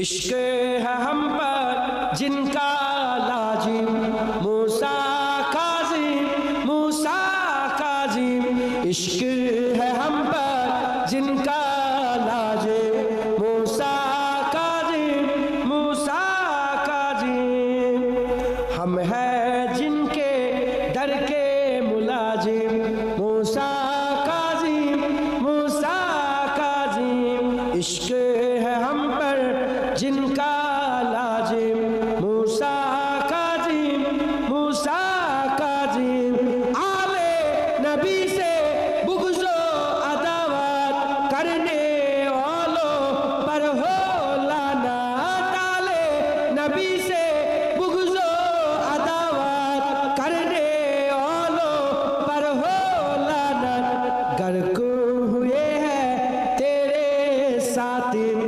عشق ہے ہم پر، جن کا لاجم موسیٰ کا موسیٰ کا عشق ہے ہم پر، جن کا لاجم موسیٰ کا موسیٰ کا ہم ہیں جن کے در کے ملازم جن کا لازم موسا کاظم موسا کاظم۔ آل نبی سے بغض و عداوت کرنے والوں پر ہو لعنت۔ آل نبی سے بغض و عداوت کرنے والوں پر ہو لعنت۔ گر کو ہوئے ہے تیرے ساتھی۔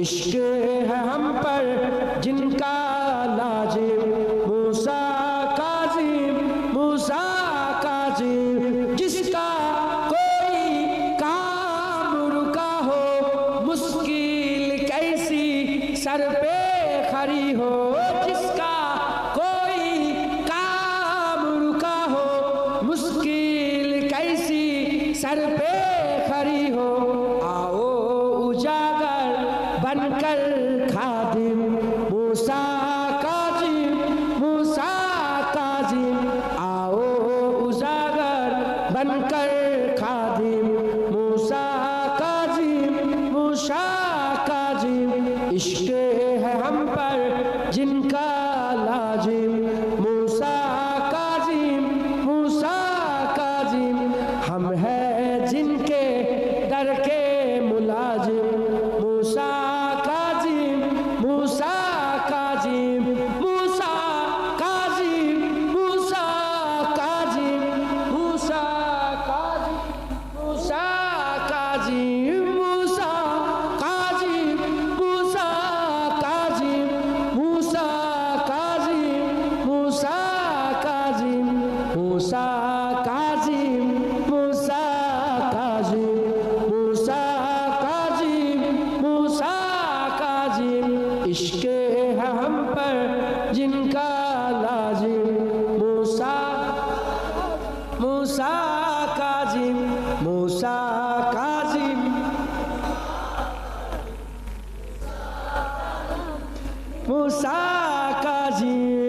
عشق ہے ہم پر، جن کا لازم موسیٰ کاظم موسیٰ کاظم جس کا کوئی کام رکا ہو مشکل کیسی سر پہ کھڑی ہو۔ بن کر خادم موسیٰ کاظم موسیٰ کاظم آؤ اجاگر بن کر خادم موسیٰ کاظم موسیٰ کاظم عشق ہے ہم پر جن کا لازم موسیٰ کاظم موسیٰ کاظم ہم ہیں جن کے در کے Jim. ہم پر جن کا لازم موسیٰ موسیٰ کاظم موسیٰ کاظم موسیٰ کاظم